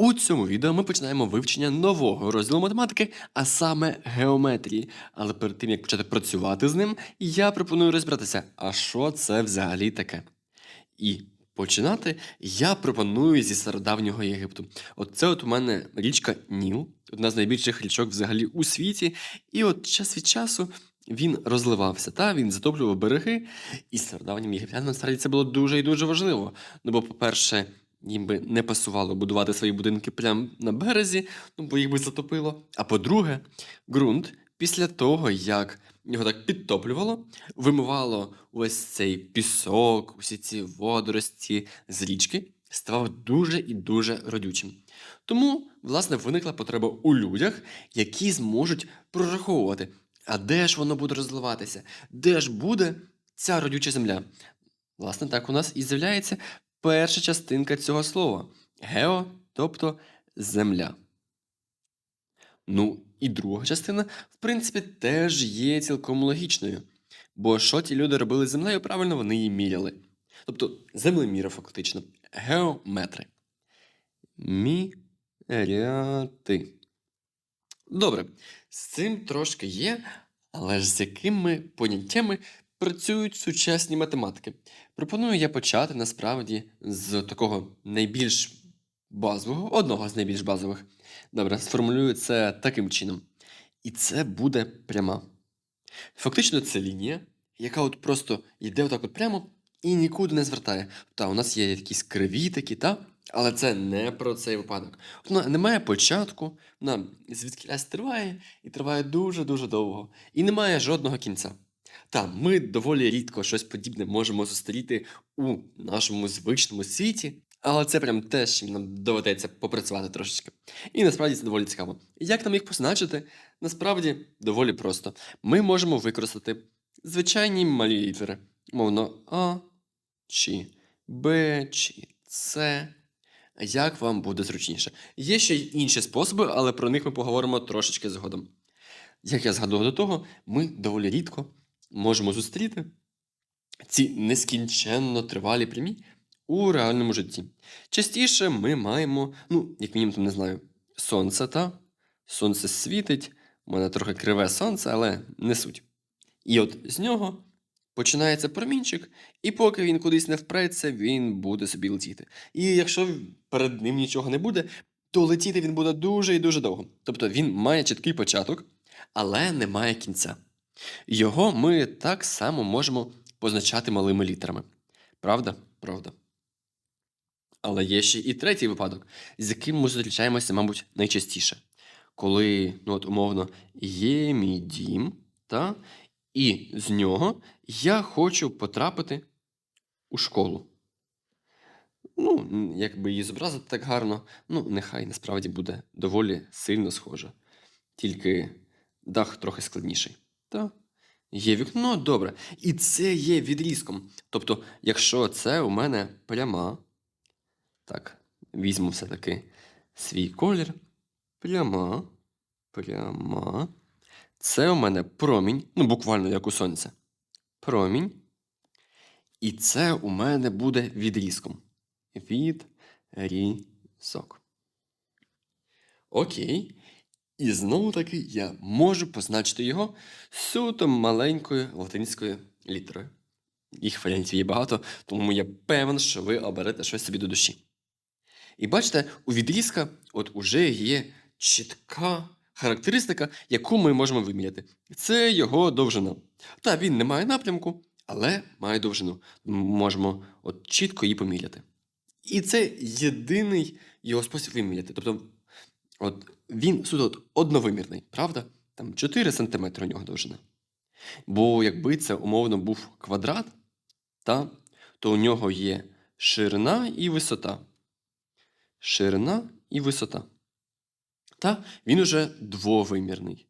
У цьому відео ми починаємо вивчення нового розділу математики, а саме геометрії. Але перед тим як почати працювати з ним, я пропоную розібратися, а що це взагалі таке. І починати я пропоную зі стародавнього Єгипту. От це от у мене річка Ніл, одна з найбільших річок взагалі у світі. І от час від часу він розливався, та він затоплював береги. І стародавнім єгиптянам насправді це було дуже і дуже важливо. Ну бо, по-перше, їм би не пасувало будувати свої будинки прямо на березі, ну бо їх би затопило. А по-друге, ґрунт після того, як його так підтоплювало, вимивало ось цей пісок, усі ці водорості з річки, ставав дуже і дуже родючим. Тому, власне, виникла потреба у людях, які зможуть прораховувати, а де ж воно буде розливатися, де ж буде ця родюча земля. Власне, так у нас і з'являється перша частинка цього слова гео, тобто земля. Ну, і друга частина, в принципі, теж є цілком логічною. Бо що ті люди робили з землею, правильно вони її міряли. Тобто землеміри, фактично, геометри. Міряти. Добре, з цим трошки є, але ж з якими поняттями працюють сучасні математики? Пропоную я почати насправді з такого найбільш базового, одного з найбільш базових. Добре, сформулюю це таким чином. І це буде пряма. Фактично, це лінія, яка от просто йде отак от прямо і нікуди не звертає. Та у нас є якісь криві такі, та? але це не про цей випадок. Вона не має початку, вона звідкілясь триває і триває дуже-дуже довго. І не має жодного кінця. Та, ми доволі рідко щось подібне можемо зустріти у нашому звичному світі, але це прям те, чим нам доведеться попрацювати трошечки. І насправді це доволі цікаво. Як нам їх позначити? Насправді доволі просто. Ми можемо використати звичайні малі літери, мовно А, чи Б, чи С. Як вам буде зручніше? Є ще й інші способи, але про них ми поговоримо трошечки згодом. Як я згадував до того, ми доволі рідко можемо зустріти ці нескінченно тривалі прямі у реальному житті. Частіше ми маємо, ну, як мінімум, там, не знаю, сонце, та сонце світить, у мене трохи криве сонце, але не суть. І от з нього починається промінчик, і поки він кудись не впреться, він буде собі летіти. І якщо перед ним нічого не буде, то летіти він буде дуже і дуже довго. Тобто він має чіткий початок, але не має кінця. Його ми так само можемо позначати малими літерами. Правда? Правда. Але є ще і третій випадок, з яким ми зустрічаємося, мабуть, найчастіше. Коли, ну от умовно, є мій дім, та, і з нього я хочу потрапити у школу. Ну, якби її зобразити так гарно, ну, нехай насправді буде доволі сильно схоже. Тільки дах трохи складніший. Та є вікно, добре. І це є відрізком. Тобто, якщо це у мене пряма, так, візьму все-таки свій колір. Пряма, пряма. Це у мене промінь, ну буквально як у сонця. Промінь. І це у мене буде відрізком. Відрізок. Окей. І знову таки я можу позначити його суто маленькою латинською літерою. Їх варіантів є багато, тому я певен, що ви оберете щось собі до душі. І бачите, у відрізка от уже є чітка характеристика, яку ми можемо виміряти. Це його довжина. Та він не має напрямку, але має довжину. М- Можемо от чітко її поміряти. І це єдиний його спосіб виміряти. Тобто, от він суто одновимірний, правда? Там 4 см у нього довжина. Бо якби це умовно був квадрат, та, то у нього є ширина і висота. Ширина і висота. Та він уже двовимірний.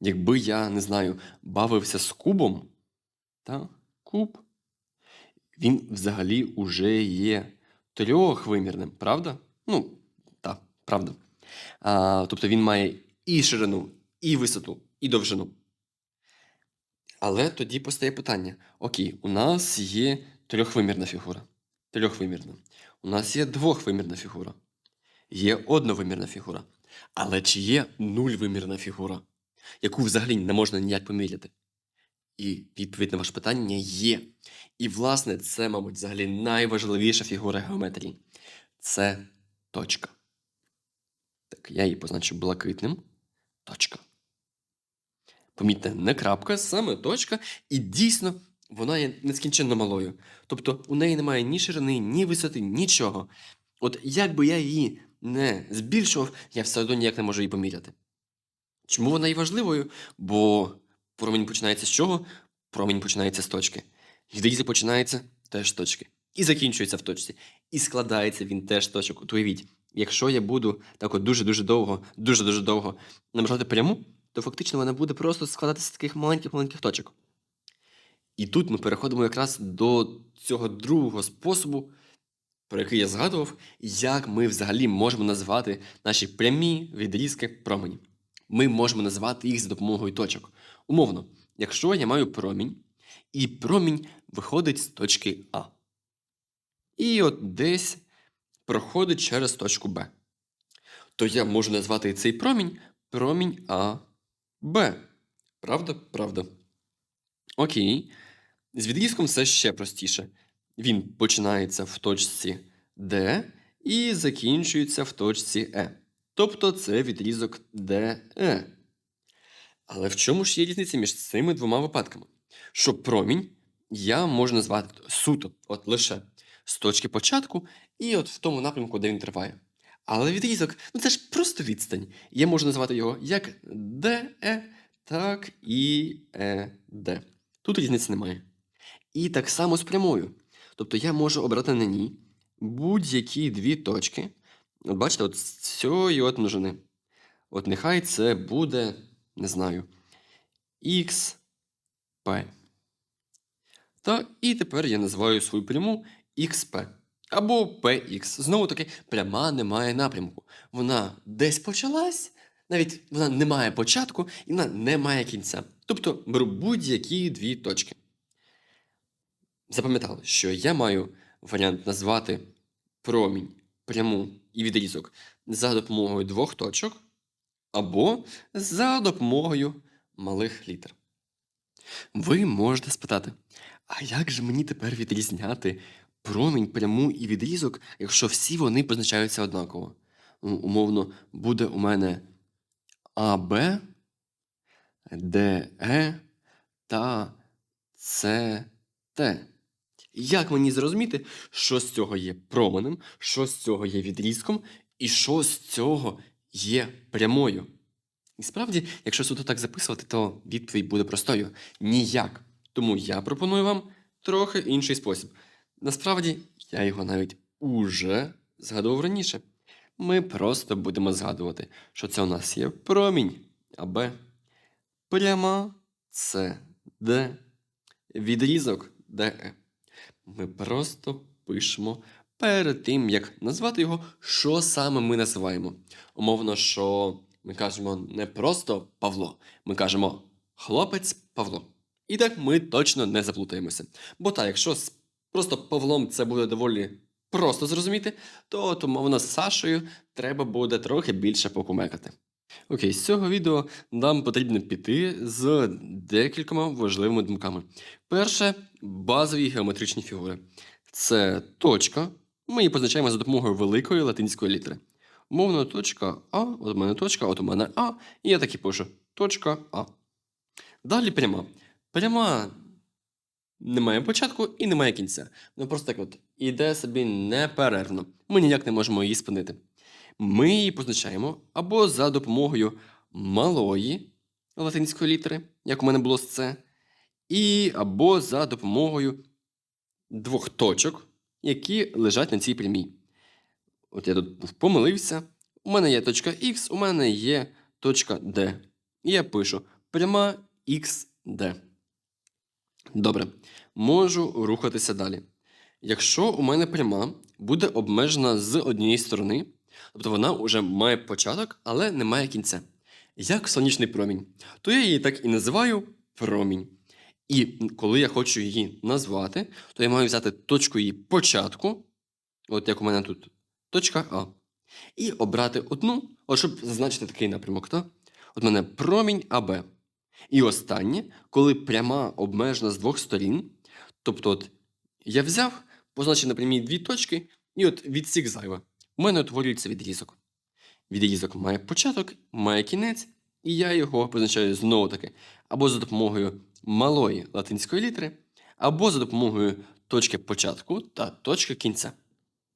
Якби я, не знаю, бавився з кубом, та, куб, він взагалі уже є трьохвимірним, правда? Ну, правда. А, тобто він має і ширину, і висоту, і довжину. Але тоді постає питання: окей, у нас є трьохвимірна фігура. Трьохвимірна. У нас є двохвимірна фігура. є одновимірна фігура. Але чи є нульвимірна фігура, яку взагалі не можна ніяк поміряти? І відповідь на ваше питання є. І, власне, це, мабуть, взагалі найважливіша фігура геометрії. Це точка. Так, я її позначу блакитним. Точка. Помітьте, не крапка, саме точка, і дійсно вона є нескінченно малою. Тобто у неї немає ні ширини, ні висоти, нічого. От як би я її не збільшував, я все одно ніяк не можу її поміряти. Чому вона є важливою? Бо промінь починається з чого? Промінь починається з точки. Відрізок починається теж з точки. І закінчується в точці. І складається він теж з точок. От уявіть, якщо я буду так от дуже-дуже довго, дуже-дуже довго намажати пряму, то фактично вона буде просто складатися з таких маленьких-маленьких точок. І тут ми переходимо якраз до цього другого способу, про який я згадував, як ми взагалі можемо назвати наші прямі відрізки промені. Ми можемо називати їх за допомогою точок. Умовно, якщо я маю промінь, і промінь виходить з точки А. І от десь проходить через точку Б. То я можу назвати цей промінь промінь А Б. Правда? Правда. Окей. З відрізком все ще простіше. Він починається в точці D і закінчується в точці E. Тобто це відрізок DE. Але в чому ж є різниця між цими двома випадками? Що промінь я можу назвати суто, от лише з точки початку, і от в тому напрямку, де він триває. Але відрізок, ну це ж просто відстань. Я можу назвати його як DE, так і ED. Тут різниці немає. І так само з прямою. Тобто я можу обрати на ній будь-які дві точки. От бачите, от з цієї от множини. От нехай це буде, не знаю, x, p. Та і тепер я називаю свою пряму xp. Або px. Знову таки, пряма не має напрямку. Вона десь почалась, навіть вона не має початку і вона не має кінця. Тобто беру будь-які дві точки. Запам'ятали, що я маю варіант назвати промінь, пряму і відрізок за допомогою двох точок або за допомогою малих літер. Ви можете спитати, а як же мені тепер відрізняти промінь, пряму і відрізок, якщо всі вони позначаються однаково? Ну, умовно, буде у мене АБ, ДЕ та СТ. Як мені зрозуміти, що з цього є променем, що з цього є відрізком, і що з цього є прямою? І справді, якщо суто так записувати, то відповідь буде простою ніяк. Тому я пропоную вам трохи інший спосіб. Насправді, я його навіть уже згадував раніше. Ми просто будемо згадувати, що це у нас є промінь АБ, пряма Д, відрізок ДЕ. Ми просто пишемо перед тим, як назвати його, що саме ми називаємо. Умовно, що ми кажемо не просто Павло, ми кажемо хлопець Павло. І так ми точно не заплутаємося. Бо так, якщо з просто Павлом це буде доволі просто зрозуміти, то умовно з Сашою треба буде трохи більше покумекати. Окей, з цього відео нам потрібно піти з декількома важливими думками. Перше базові геометричні фігури. Це точка. Ми її позначаємо за допомогою великої латинської літери. Умовно, точка А, от у мене точка, от у мене А, і я так і пишу точка А. Далі пряма. Пряма не має початку і не має кінця. Вона просто так от іде собі неперервно. Ми ніяк не можемо її спинити. Ми її позначаємо або за допомогою малої латинської літери, як у мене було з це, і або за допомогою двох точок, які лежать на цій прямій. От я тут помилився. У мене є точка Х, у мене є точка D. І я пишу пряма XD. Добре. Можу рухатися далі. Якщо у мене пряма буде обмежена з однієї сторони, тобто вона вже має початок, але не має кінця. Як сонячний промінь, то я її так і називаю промінь. І коли я хочу її назвати, то я маю взяти точку її початку, от як у мене тут точка А, І обрати одну, от щоб зазначити такий напрямок, то от мене промінь АБ. І останнє, коли пряма обмежена з двох сторін, тобто от я взяв, позначив на прямій дві точки, і от відсік зайве. У мене утворюється відрізок. Відрізок має початок, має кінець, і я його позначаю знову таки або за допомогою малої латинської літери, або за допомогою точки початку та точки кінця.